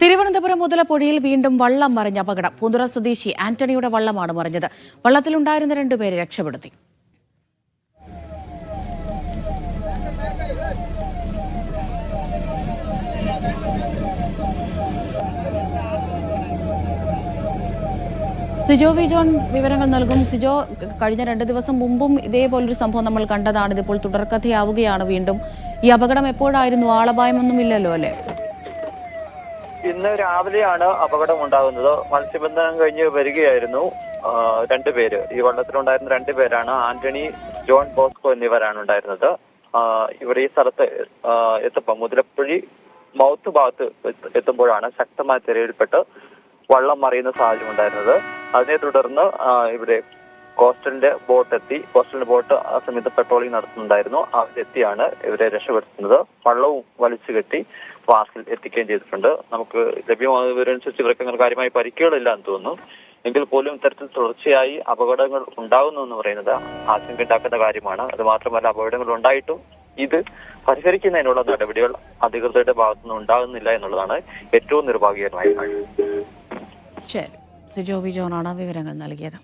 തിരുവനന്തപുരം മുതലപ്പൊഴിയിൽ വീണ്ടും വള്ളം മറിഞ്ഞ അപകടം. പൂന്തുറ സ്വദേശി ആന്റണിയുടെ വള്ളമാണ് മറിഞ്ഞത്. വള്ളത്തിലുണ്ടായിരുന്ന രണ്ടുപേരെ രക്ഷപ്പെടുത്തി. സിജോ വി ജോൺ വിവരങ്ങൾ നൽകും. സിജോ കഴിഞ്ഞ രണ്ട് ദിവസം മുമ്പും ഇതേപോലൊരു സംഭവം നമ്മൾ കണ്ടതാണ്. ഇതിപ്പോൾ തുടർക്കഥയാവുകയാണ് വീണ്ടും. ഈ അപകടം എപ്പോഴായിരുന്നു? ആളപായമൊന്നുമില്ലല്ലോ അല്ലേ? ഇന്ന് രാവിലെയാണ് അപകടം ഉണ്ടാകുന്നത് മത്സ്യബന്ധനം കഴിഞ്ഞ് വരികയായിരുന്നു രണ്ടുപേര് ഈ വള്ളത്തിലുണ്ടായിരുന്ന രണ്ടുപേരാണ് ആന്റണി ജോൺ ബോസ്കോ എന്നിവരാണ് ഉണ്ടായിരുന്നത്. ഇവർ ഈ സ്ഥലത്ത് എത്തുമ്പോൾ മുതലപ്പുഴി മൗത്ത് ഭാഗത്ത് എത്ത- എത്തുമ്പോഴാണ് ശക്തമായ തിരയിൽപ്പെട്ട് വള്ളം മറിയുന്ന സാഹചര്യം ഉണ്ടായിരുന്നത്. അതിനെ തുടർന്ന് ഇവിടെ കോസ്റ്റലിന്റെ ബോട്ട് എത്തി. കോസ്റ്റലിന്റെ ബോട്ട് ആ സമയത്ത് പെട്രോളിംഗ് നടത്തുന്നുണ്ടായിരുന്നു. അവരെത്തിയാണ് ഇവരെ രക്ഷപ്പെടുത്തുന്നത്. വള്ളവും വലിച്ചു കെട്ടി വാസിൽ എത്തിക്കുകയും ചെയ്തിട്ടുണ്ട്. നമുക്ക് ലഭ്യമായ വിവരമനുസരിച്ച് ഇവർക്ക് അങ്ങനെ കാര്യമായി പരിക്കുകളില്ല എന്ന് തോന്നുന്നു. എങ്കിൽ പോലും ഇത്തരത്തിൽ തുടർച്ചയായി അപകടങ്ങൾ ഉണ്ടാകുന്നു എന്ന് പറയുന്നത് ആശങ്കയുണ്ടാക്കുന്ന കാര്യമാണ്. അത് മാത്രമല്ല അപകടങ്ങൾ ഉണ്ടായിട്ടും ഇത് പരിഹരിക്കുന്നതിനുള്ള നടപടികൾ അധികൃതരുടെ ഭാഗത്തുനിന്ന് ഉണ്ടാകുന്നില്ല എന്നുള്ളതാണ് ഏറ്റവും നിർഭാഗ്യകരമായ കാര്യം. ശരി. വി ജോണാണ് വിവരങ്ങൾ നൽകിയത്.